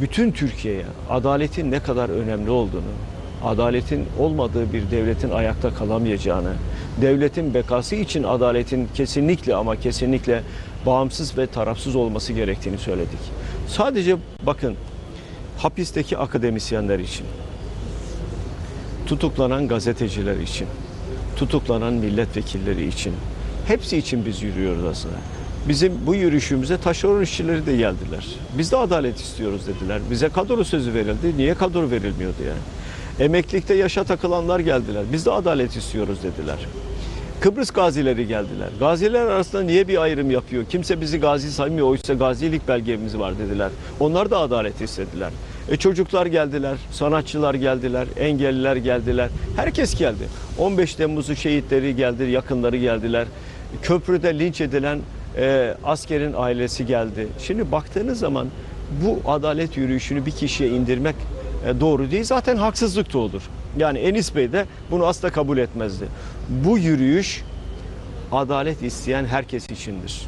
bütün Türkiye'ye adaletin ne kadar önemli olduğunu, adaletin olmadığı bir devletin ayakta kalamayacağını, devletin bekası için adaletin kesinlikle ama kesinlikle bağımsız ve tarafsız olması gerektiğini söyledik. Sadece bakın hapisteki akademisyenler için, tutuklanan gazeteciler için, tutuklanan milletvekilleri için, hepsi için biz yürüyoruz aslında. Bizim bu yürüyüşümüze taşeron işçileri de geldiler. Biz de adalet istiyoruz dediler. Bize kadro sözü verildi. Niye kadro verilmiyordu yani? Emeklilikte yaşa takılanlar geldiler. Biz de adalet istiyoruz dediler. Kıbrıs gazileri geldiler. Gaziler arasında niye bir ayrım yapıyor? Kimse bizi gazi saymıyor. Oysa gazilik belgemiz var dediler. Onlar da adalet istediler. E çocuklar geldiler, sanatçılar geldiler, engelliler geldiler. Herkes geldi. 15 Temmuz'u şehitleri geldi, yakınları geldiler. Köprüde linç edilen e, askerin ailesi geldi. Şimdi baktığınız zaman bu adalet yürüyüşünü bir kişiye indirmek e, doğru değil. Zaten haksızlık da olur. Yani Enis Bey de bunu asla kabul etmezdi. Bu yürüyüş adalet isteyen herkes içindir.